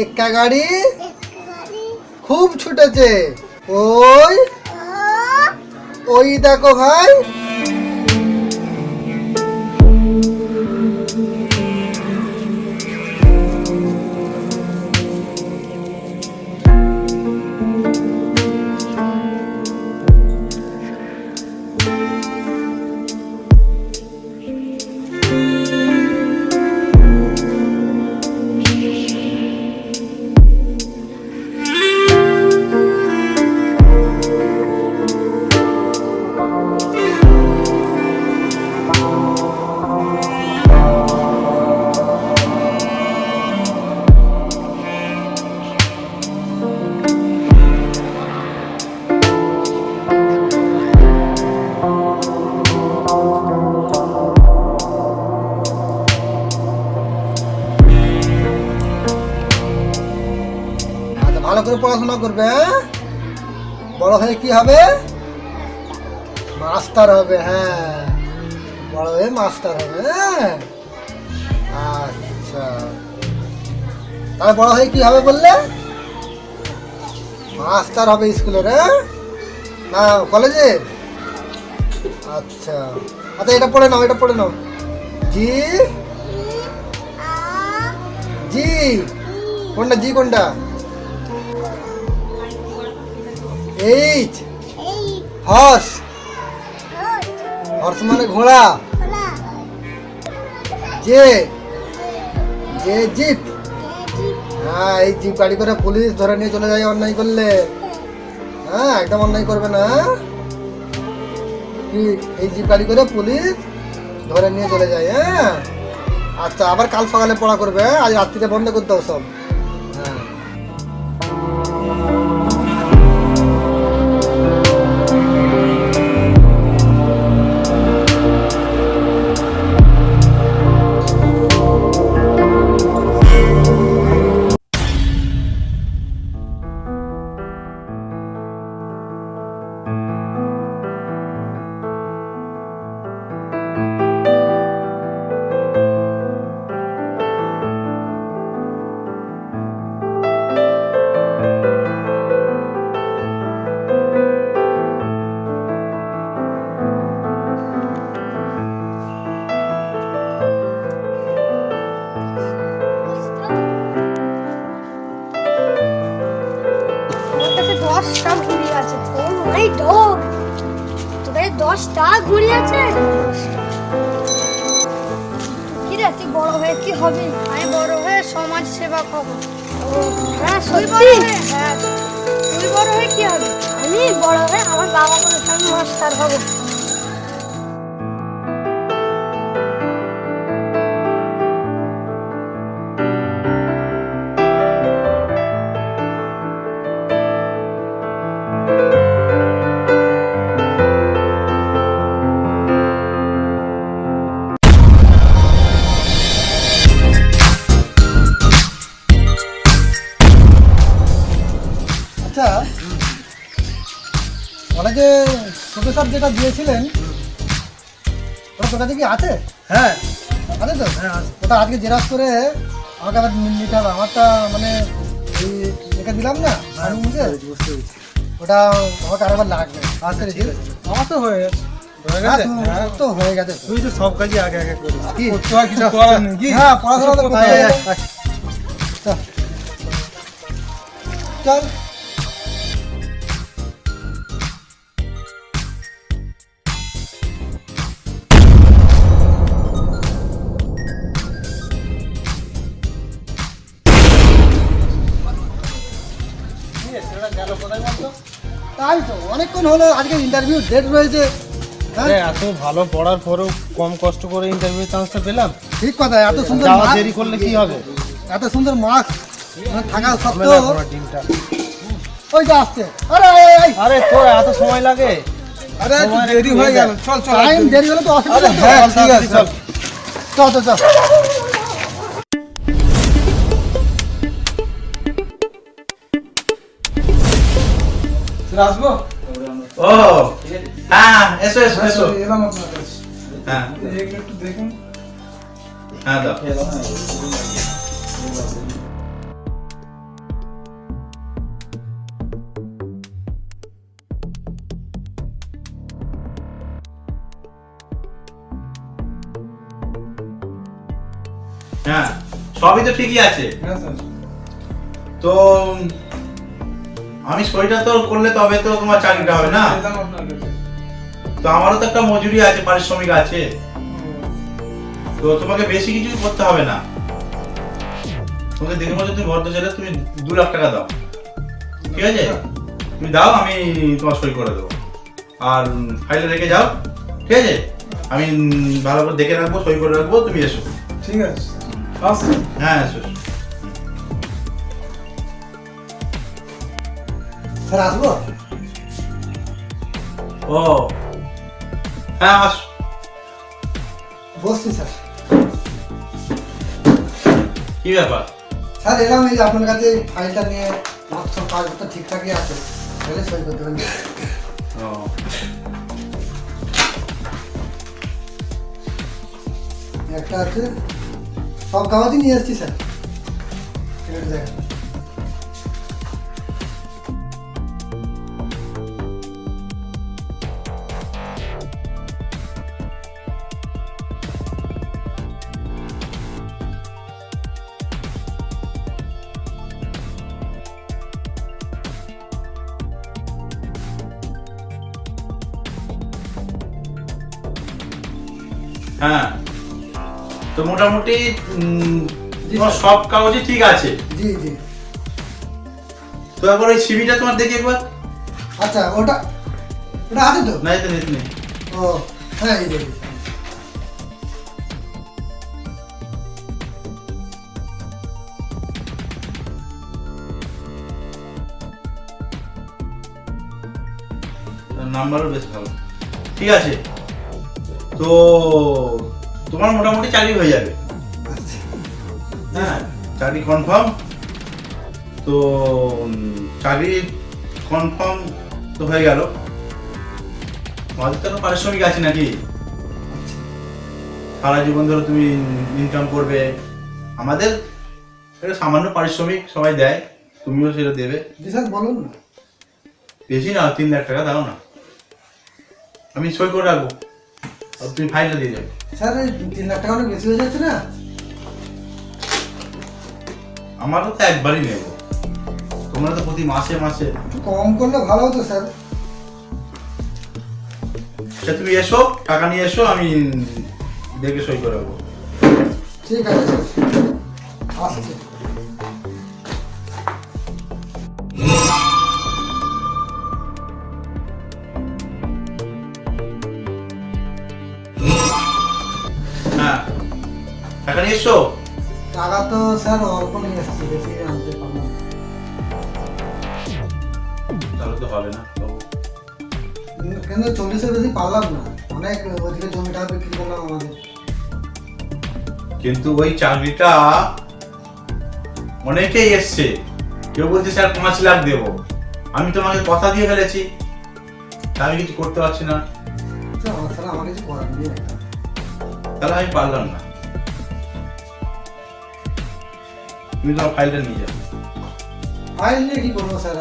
একা গাড়ি খুব ছুটেছে। ওই? ওই দেখো ভাই। মাস্টার হবে হ্যাঁ? আচ্ছা। তাহলে বড় হয়ে কি হবে বললে? মাস্টার হবে স্কুলের হ্যাঁ? না কলেজে? আচ্ছা। আচ্ছা এটা পড়ে নাও এটা পড়ে নাও। জি? জি। কোনটা জি কোনটা? এইচ হর্স হর্স মানে ঘোড়া। যে জে জিপ হ্যাঁ এই জিপ গাড়ি করে পুলিশ ধরে নিয়ে চলে যায় অন্যায় করলে হ্যাঁ একদম অন্যায় করবে না? কি, এই জিপ গাড়ি করে পুলিশ ধরে নিয়ে চলে যায় হ্যাঁ আচ্ছা আবার কাল সকালে পড়া করবে? আজ রাত্রিতে বন্ধ করতে হবে সব হ্যাঁ সত্যি? হ্যাঁ তুই বড় হয়ে কি হবি? আমি বড় হয়ে আমার বাবা বলেছে আমি মাস্টার হব। যেটা দিয়েছিলেন ওটা তোর কাছে কি আছে হ্যাঁ আছে তো হ্যাঁ আছে। ওটা আজকে জেরক্স করে আমাকে আবার নিতে হবে আমারটা মানে এই রেখে দিলাম না হ্যাঁ, আমি বুঝতে পেরেছি, বুঝতে পেরেছি। ওটা আমাকে আরেকবার লাগবে আচ্ছা ঠিক আছে আমার তো হয়ে হয়ে গেছে তো- হ্যাঁ। হয়ে গেছে তুই তো সব কাজই আগে আগে করিস? করতে হয় কিছু করার নেই হ্যাঁ পড়াশোনা তো করতে আয়, আয়, হবে। আয়। চল। অনেকক্ষণ হলো আজকে ইন্টারভিউ ডেট রয়েছে। হ্যাঁ? আরে, এত ভালো পড়ার পরেও কম কষ্ট করে ইন্টারভিউ চান্সটা পেলাম। ঠিক কথা এত সুন্দর যাওয়া দেরি করলে কি হবে? এত সুন্দর মার্কস থাকা সত্ত্বেও ওই যে আসছে। আরে আরে, তোর এত সময় লাগে? আরে দেরি হয়ে হয়ে গেল। চল চল টাইম দেরি হলে তো অসুবিধা হ্যাঁ, ঠিক আছে, চল। চল চল চল। চল আসব? ও হ্যাঁ এসো এসো এসো এলাম আপনার কাছে হ্যাঁ এগুলো একটু দেখুন হ্যাঁ দাও হ্যাঁ সবই তো ঠিকই আছে। তো আমি সইটা তো করলে তবে তো তোমার চাকরিটা হবে না। তো আমারও তো একটা মজুরি আছে পারিশ্রমিক আছে। তো তোমাকে বেশি কিছু করতে হবে না। তোমাকে দেখে হচ্ছে তুমি ভদ্র ছেলে তুমি দু লাখ টাকা দাও। ঠিক আছে? তুমি দাও আমি তোমার সই করে দেবো। আর ফাইলে রেখে যাও। ঠিক আছে? আমি ভালো করে দেখে রাখব সই করে রাখব তুমি এসো। ঠিক আছে। হ্যাঁ এসো। স্যার আসব? ও। হ্যাঁ আস। বসছি স্যার। কি ব্যাপার? স্যার এলাম এই যে আপনার কাছে ফাইলটা নিয়ে আমার সব ঠিকঠাকই আছে। তাহলে সই করতে পারেন ও। একটা আছে। সব কাগজই নিয়ে এসেছি স্যার। হ্যাঁ। তো মোটামুটি তোমার সব কাগজই ঠিক আছে? জি জি। তো একবার ওই সিবিটা তোমার দেখি একবার। আচ্ছা ওটা ওটা আছে তো? না এতে নেই ও হ্যাঁ এই নাম্বারও বেশ ভালো। ঠিক আছে। তো তোমার মোটামুটি চাকরি হয়ে যাবে। হ্যাঁ চাকরি কনফার্ম তো চাকরি কনফার্ম তো হয়ে গেল। আমাদের তো পারিশ্রমিক আছে নাকি? সারা জীবন ধরে তুমি ইনকাম করবে। আমাদের একটা সামান্য পারিশ্রমিক সবাই দেয় তুমিও সেটা দেবে। বলুন না। বেশি না তিন লাখ টাকা দাও না। আমি সই করে রাখব। তুমি ফাইলটা দিয়ে যাবে। স্যার তিন লাখ টাকা অনেক বেশি হয়ে যাচ্ছে না? আমারও তো একবারই নেব। তোমরা তো প্রতি মাসে মাসে। কম করলে ভালো হতো স্যার। আচ্ছা তুমি এসো টাকা নিয়ে এসো আমি দেখে সই করে রাখব ঠিক আছে আসছি। টাকা তো স্যার অল্প নিয়ে এসেছি বেশি আনতে পারলাম তাহলে তো হবে না কিন্তু চল্লিশের বেশি পারলাম না? অনেক ওদিকে জমিটা বিক্রি করলাম আমাদের। কিন্তু ওই চাকরিটা অনেকেই এসছে। কেউ বলছে স্যার পাঁচ লাখ দেবো। আমি তোমাকে কথা দিয়ে ফেলেছি। আমি কিছু করতে পারছি না। একটা। তাহলে আমি পারলাম না। তুমি তোমার ফাইলটা নিয়ে যাও। ফাইল নিয়ে কি করব স্যার?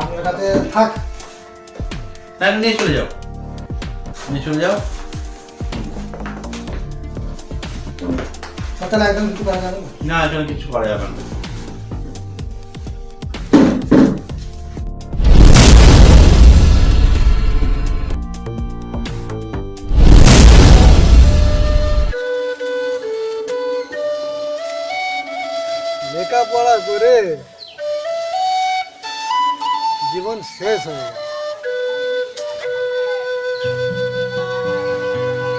আপনার কাছে থাক। না নিয়ে চলে যাও। নিয়ে চলে যাও। তাহলে একদম কিছু করা যাবে না? না এখানে কিছু করা যাবে না। জীবন শেষ হয়ে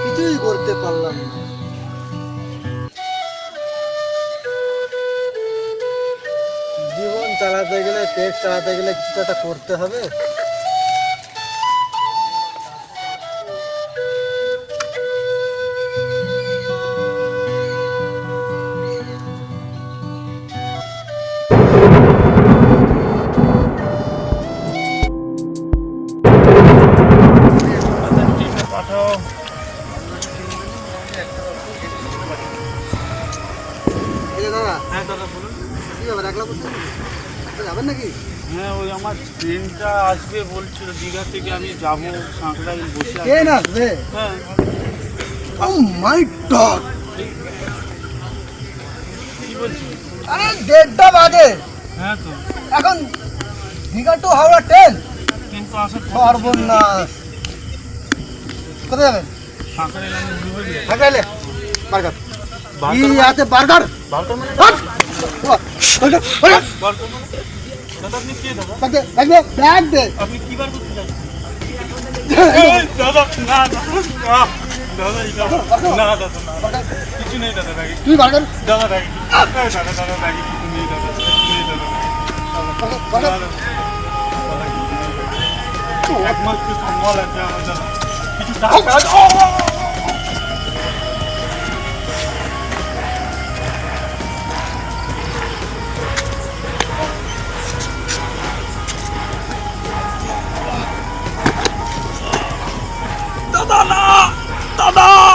কিছুই করতে পারলাম না। জীবন চালাতে গেলে, পেট চালাতে গেলে কিছু একটা করতে হবে। ট্রেনটা আসবে বলছিল দীঘা থেকে আমি যাব সাঁকড়ায় বসে ট্রেন আসবে? হ্যাঁ। Oh my god! আরে দেড়টা বাজে। হ্যাঁ তো। এখন দীঘা টু হাওড়া ট্রেন কিন্তু আসলে সর্বনাশ। কোথায় যাবেন? ফাঁকা বার্গার কি? আছে বার্গার বারোটার মানে? Burger, burger. দাদা আপনি কে দাদা? ব্যাগ দে, ব্যাগ দে। আপনি কি বার করতে এই, দাদা না দাদা এটা না দাদা না কিছু নেই দাদা ব্যাগে। তুই বার্গার দাদা ব্যাগে দাদা দাদা ব্যাগে কিছু নেই দাদা দাদা। দাদা, দাদা, নেই দাদা। একমাত্র সম্বল আছে আমার দাদা। কিছু টাকা দাদা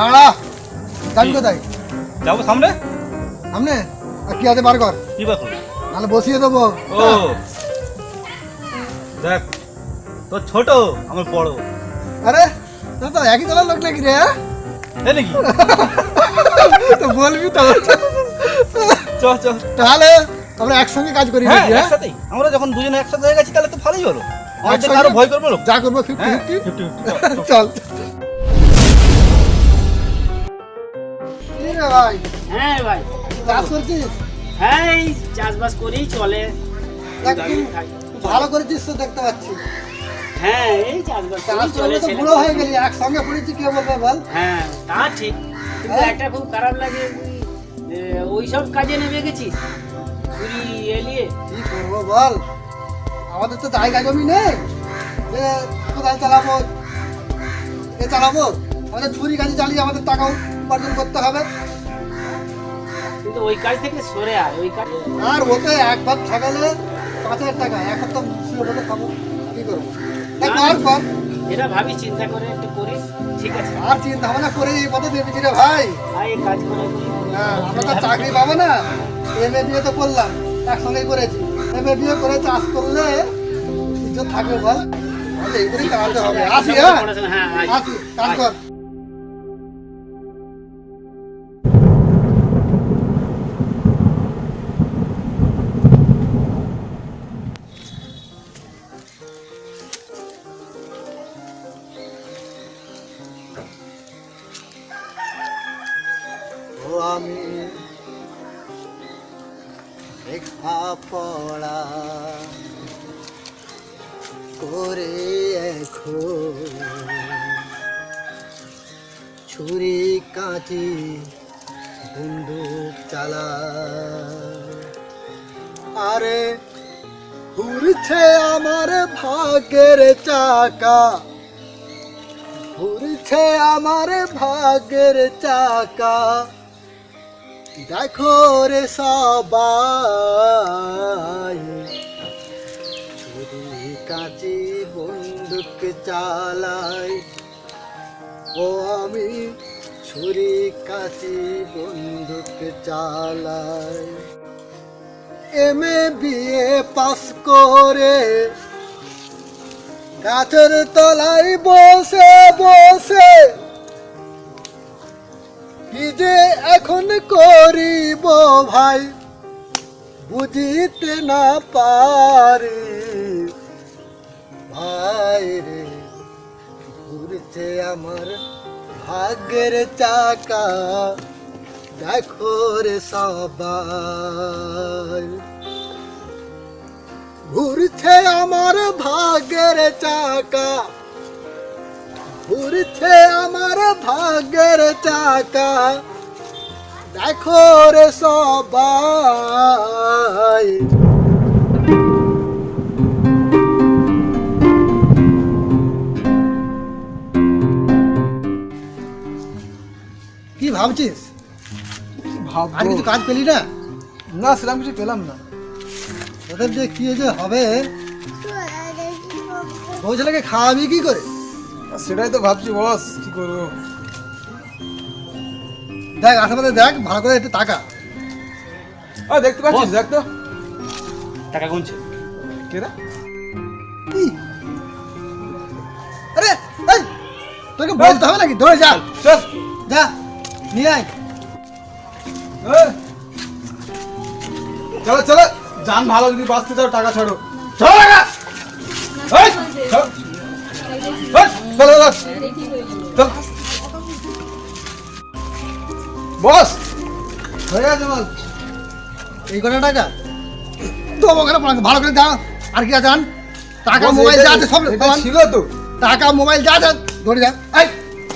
দাঁড়া। যাবি কোথায়? যাব সামনে? সামনে? আর কি আছে বার কর। কি বা করব? নাহলে বসিয়ে দেবো। ও। দেখ তোর ছোট আমার বড়। আরে তো তো একই লোক নাকি রে হ্যাঁ? নাকি? তো বলবি তো। চ চ। তাহলে আমরা একসঙ্গে কাজ করি হ্যাঁ হ্যাঁ? একসাথেই। আমরা যখন দুজনে একসাথে হয়ে গেছি তাহলে তো ভালোই হলো। আমাদের ভয় করবে যা করব ফিফটি হ্যাঁ ফিফটি চল। রে ভাই। হ্যাঁ ভাই। করছিস? হ্যাঁ চাষবাস করেই চলে। ভালো করেছিস তো দেখতে পাচ্ছি। হ্যাঁ এই চাষবাস করেই চলে করলে তো ছেলে বুড়ো হয়ে গেলি একসঙ্গে পড়েছি কে বলবে বল? হ্যাঁ তা ঠিক। কিন্তু হ্যাঁ? একটা খুব খারাপ লাগে ওই সব কাজে নেমে গেছিস? এলিয়ে। কি করব বল? আমাদের তো জায়গা জমি নেই। যে চালাবো। এ চালাবো। আমাদের ছুরি কাজে চালিয়ে আমাদের টাকা উপার্জন করতে হবে। কিন্তু ওই কাজ থেকে সরে আয় ওই কাজ আর ওতে এক ভাত থাকালে পাঁচ হাজার টাকা এক সপ্তাহ শুয়ে বসে খাব কি করব? আর কর এটা ভাবি চিন্তা করে একটু করিস ঠিক আছে? আর চিন্তা ভাবনা করে এই পথে নেমেছি রে ভাই। এই কাজ করে আমরা তো চাকরি পাবো না। এম এ বিয়ে তো করলাম একসঙ্গেই করেছি। এম এ বিয়ে করে চাষ করলে ইজ্জত থাকবে বল। তাহলে এই করেই চালাতে হবে। আসি হ্যাঁ? হ্যাঁ। আসি কাজ কর। লেখা পড়া করে এখন ছুরি কাঁচি বন্দুক চালা। আরে ঘুরছে আমার ভাগ্যের চাকা, ঘুরছে আমার ভাগ্যের চাকা। দেখো রে সবাই। ছুরি কাঁচি বন্দুক চালাই। ও আমি ছুরি কাঁচি বন্দুক চালাই। এম এ বিএ পাস করে গাছের তলায় বসে বসে যে এখন করিব ভাই? বুঝিতে না পারি। ভাই রে, ঘুরছে আমার ভাগ্যের চাকা। দেখো রে সবাই। ঘুরছে আমার ভাগ্যের চাকা। ঘুরছে আমার ভাগ্যের চাকা। দেখো রে সবাই। কি ভাবছিস? আর কিছু কাজ পেলি না? না সেরকম কিছু পেলাম না। ওদের যে কি যে হবে? বউ ছেলেকে খাওয়াবি কি করে? সেটাই তো ভাবছি বস কি করব? দেখ আশেপাশে দেখ ভালো করে একটু টাকা আর দেখতে পাচ্ছিস দেখ তো। টাকা গুনছে। কে রে? আরে এই তোকে বলতে হবে নাকি? দৌড়ে যা। চল যা নিয়ে আয়। চলো চলো। যান ভালো যদি বাঁচতে চাও টাকা ছাড়ো। চলো টাকা! বস। হয়ে গেছে বল এই কটা টাকা? তো ওখানে পড়া- ভালো করে দাও। আর কি আন? টাকা মোবাইল যা আছে সব ছিল তো। টাকা মোবাইল যা আছে ধরে যা। এই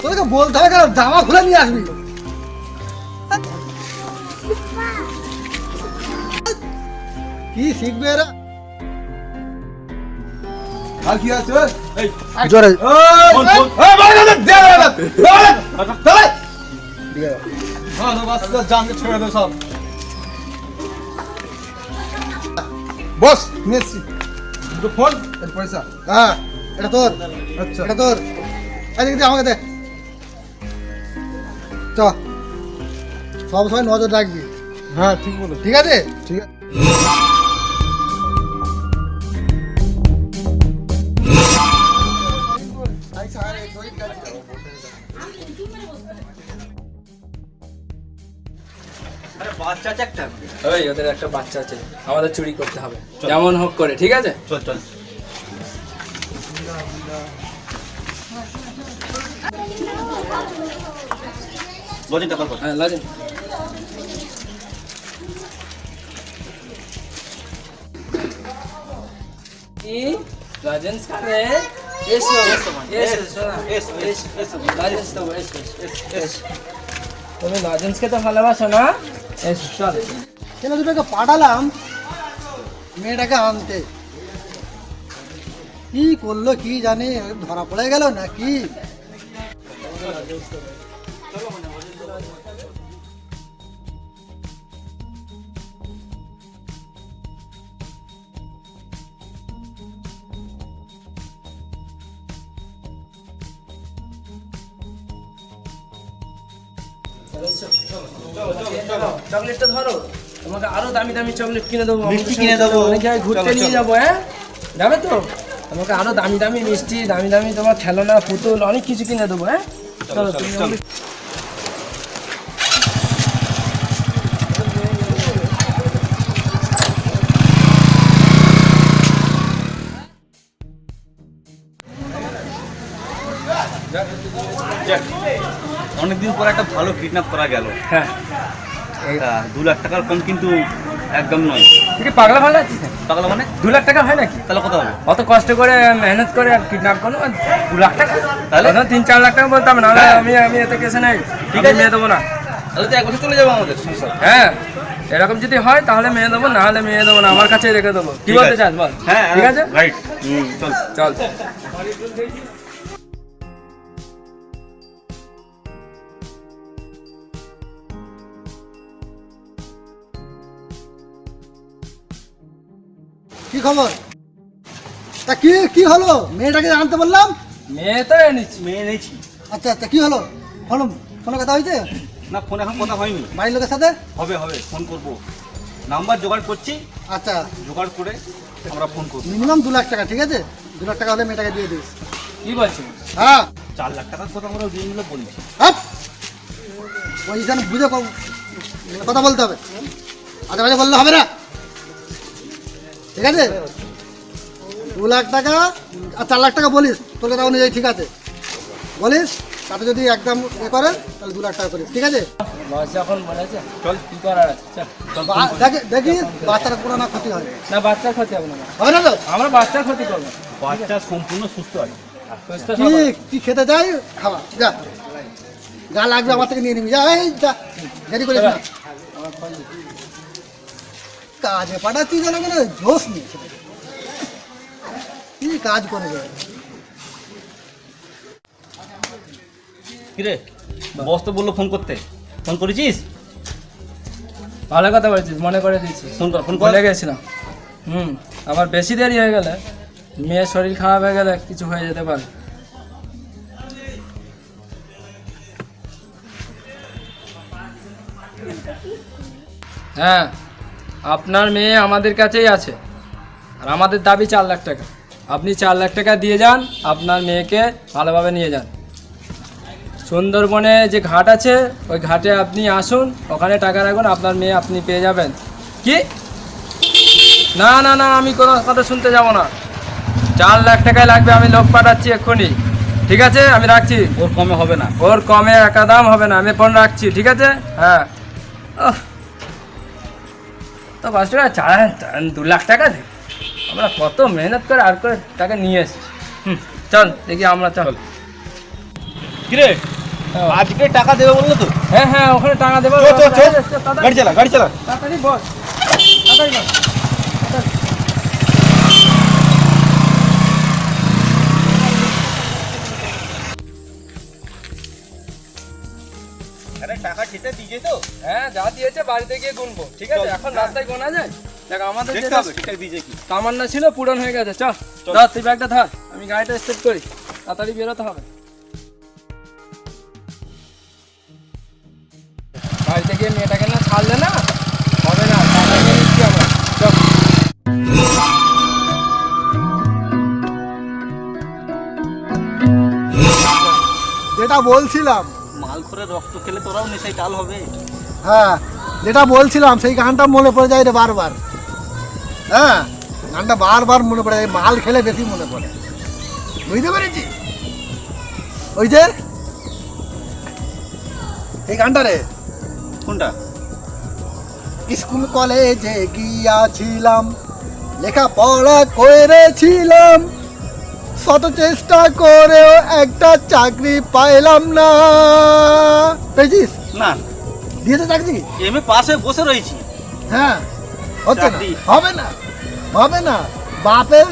তোকে বলতে হবে কেন? জামা খুলে নিয়ে আসবি। কি শিখবে এরা? তো বাস, বাস, জানকে ছেড়ে দে সব। বস নিয়েছি দুটো ফোন? পয়সা। হ্যাঁ এটা তোর। আচ্ছা। এটা তোর। এদিকে দে আমাকে দে। চ। সব সময় নজর রাখবি। হ্যাঁ ঠিক বলো ঠিক আছে? ঠিক আছে। ওই ওদের একটা বাচ্চা আছে। আমাদের চুরি করতে হবে। যেমন হোক করে ঠিক আছে? চল চল। লজেন টাকা হ্যাঁ লাজেন। কি? লাজেন্স কারে এসো এসো এসো শোনা এসো, এসো, এসো। লাজেন্স তো এসো এসো এসো তুমি লজেন্সকে তো ভালোবাসো না এসো চল কেন দুটোকে পাঠালাম মেয়েটাকে আনতে কি করল কি জানি ধরা পড়ে গেল না চকলেটটা ধরো। তোমাকে আরও দামি দামি চকলেট কিনে দেবো। মিষ্টি কিনে দেবো। অনেক জায়গায় ঘুরতে নিয়ে যাব হ্যাঁ? যাবে তো? তোমাকে আরও দামি দামি মিষ্টি দামি দামি তোমার খেলনা পুতুল অনেক কিছু কিনে দেবো হ্যাঁ? চলো পর একটা ভালো কিডন্যাপ করা গেল। হ্যাঁ। দু লাখ টাকার কম কিন্তু একদম নয়। তুই কি পাগলা ভালো আছিস? টাকা মানে? দু লাখ টাকা হয় নাকি? তাহলে কত হবে? অত কষ্ট করে মেহনত করে কিডন্যাপ করো দু লাখ টাকা? তাহলে? তিন চার লাখ টাকা বলতাম না হ্যাঁ। আমি আমি এতে কেসে নাই। ঠিক আছে। মেয়ে দেবো না। তাহলে তো এক বছর চলে যাব আমাদের সংসার। হ্যাঁ। এরকম যদি হয় তাহলে মেয়ে দেবো না হলে মেয়ে দেবো না। আমার কাছে রেখে দেবো। কি বলতে চাস বল? হ্যাঁ ঠিক আছে? রাইট হুম চল। চল। কি খবর? তা কি কি হলো? মেয়েটাকে আনতে বললাম? মেয়ে তো এনেছি। মেয়ে নিয়েছি আচ্ছা আচ্ছা কি হলো? ফোন ফোনে কথা হয়েছে? না ফোন এখন কথা হয়নি। বাড়ির লোকের সাথে? হবে হবে ফোন করব। নাম্বার জোগাড় করছি। আচ্ছা। জোগাড় করে আমরা ফোন করব। মিনিমাম দু লাখ টাকা ঠিক আছে? দু লাখ টাকা হলে মেয়েটাকে দিয়ে দিস। কি বলছিস হ্যাঁ। চার লাখ টাকার কথা আমরা দিয়ে মিলে বলছি। হাপ পজিশন বুঝে কথা বলতে হবে। আজে বাজে বললে হবে না। ঠিক আছে? দু লাখ টাকা আর চার লাখ টাকা বলিস তোর কথা অনুযায়ী ঠিক আছে। বলিস তাতে যদি একদম এ করে তাহলে দু লাখ টাকা করিস ঠিক আছে? দেখি দেখি বাচ্চারা কোনো না ক্ষতি হয়। না বাচ্চার ক্ষতি হবে না। হবে না তো? আমরা বাচ্চার ক্ষতি করব। বাচ্চা সম্পূর্ণ সুস্থ আছে। সুস্থ কি খেতে চাই? খাওয়া যা। যা লাগবে আমার থেকে নিয়ে নিবি যা এই যা। দেরি করিস না। কাজে পাঠাচ্ছি যেন মানে জোশ নেই। কি কাজ করে যায়? কিরে বস তো বলল ফোন করতে। ফোন করেছিস? ভালো কথা বলেছিস মনে করে দিয়েছিস। ফোন কর ফোন কর। গেছিলাম। হুম আবার বেশি দেরি হয়ে গেলে মেয়ের শরীর খারাপ হয়ে গেলে কিছু হয়ে যেতে পারে। হ্যাঁ। আপনার মেয়ে আমাদের কাছেই আছে। আর আমাদের দাবি চার লাখ টাকা। আপনি চার লাখ টাকা দিয়ে যান আপনার মেয়েকে ভালোভাবে নিয়ে যান। সুন্দরবনে যে ঘাট আছে ওই ঘাটে আপনি আসুন ওখানে টাকা রাখুন আপনার মেয়ে আপনি পেয়ে যাবেন। কি? না না না আমি কোনো কথা শুনতে যাব না। চার লাখ টাকায় লাগবে আমি লোক পাঠাচ্ছি এক্ষুনি। ঠিক আছে? আমি রাখছি। ওর কমে হবে না। ওর কমে একা দাম হবে না আমি ফোন রাখছি ঠিক আছে? হ্যাঁ। তো পাঁচ টাকা? চার দু লাখ টাকা দে। আমরা কত মেহনত করে আর করে তাকে নিয়ে এসেছি। হুম চল দেখি আমরা চল। কিরে? আজকে টাকা দেবে বলল তো? হ্যাঁ হ্যাঁ ওখানে টাকা দেবো। গাড়ি চালা গাড়ি চালা। তাড়াতাড়ি বস। তাড়াতাড়ি বস। ঠিকঠাক দিয়েছে তো হ্যাঁ যা দিয়েছে বাড়িতে গিয়ে গুনবো। ঠিক আছে এখন রাস্তায় গোনা যায়? দেখ আমাদের যেটা তামান্না ছিল পূরণ হয়ে গেছে। চল ধর তুই ব্যাগটা ধর। আমি গাড়িটা স্টেপ করি। তাড়াতাড়ি বেরোতে হবে। বাড়িতে গিয়ে মেয়েটাকে না ছাড়লে না হবে না চল। যেটা বলছিলাম মাল করে রক্ত খেলে তোরাও নেশাই টাল হবে। হ্যাঁ যেটা বলছিলাম সেই গানটা মনে পড়ে যায় রে বারবার। হ্যাঁ গানটা বারবার মনে পড়ে যায় মাল খেলে বেশি মনে পড়ে। বুঝতে ওই যে এই গানটা রে। কোনটা? স্কুল কলেজে গিয়াছিলাম লেখাপড়া করেছিলাম। শত চেষ্টা করেও একটা চাকরি পাইলাম না। পেয়েছিস? না। দিয়েছে চাকরি? এম এ পাশে বসে রয়েছি। হ্যাঁ হচ্ছে না। হবে না হবে না। বাপের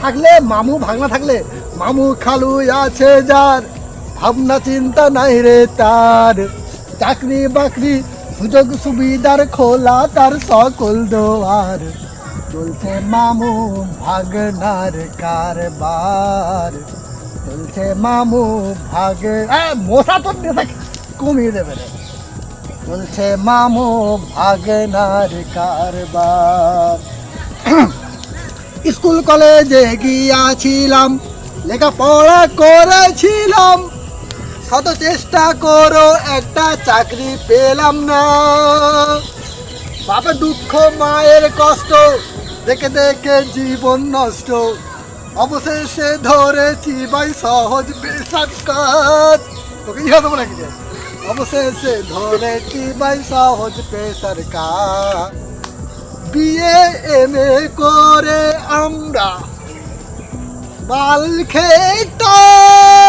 থাকলে মামু ভাগনা থাকলে মামু খালু আছে যার ভাবনা চিন্তা নাই রে তার। চাকরি বাকরি সুযোগ সুবিধার খোলা তার সকল দোয়ার। চলছে মামু ভাগনার কারবার। চলছে মামু ভাগ মশা তো কমিয়ে দেবে রে। চলছে মামু ভাগনার কারবার। স্কুল কলেজে গিয়াছিলাম, লেখাপড়া করেছিলাম। শত চেষ্টা করো, একটা চাকরি পেলাম না। বাপের দুঃখ, মায়ের কষ্ট, দেখে দেখে জীবন নষ্ট। অবশেষে ধরেছি ভাই সহজ বেসার কাজ। তোকে ইহা দেবো নাকি? অবশেষে ধরেছি ভাই সহজ পেশার কাজ। বিয়ে এম এ করে আমরা বাল খেতাল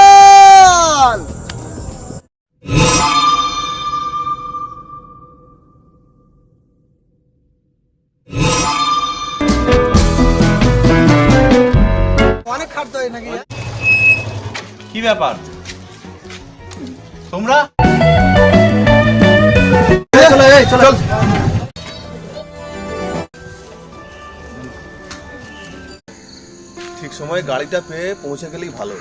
ব্যাপার? তোমরা? ঠিক সময় গাড়িটা পেয়ে পৌঁছে গেলেই ভালো।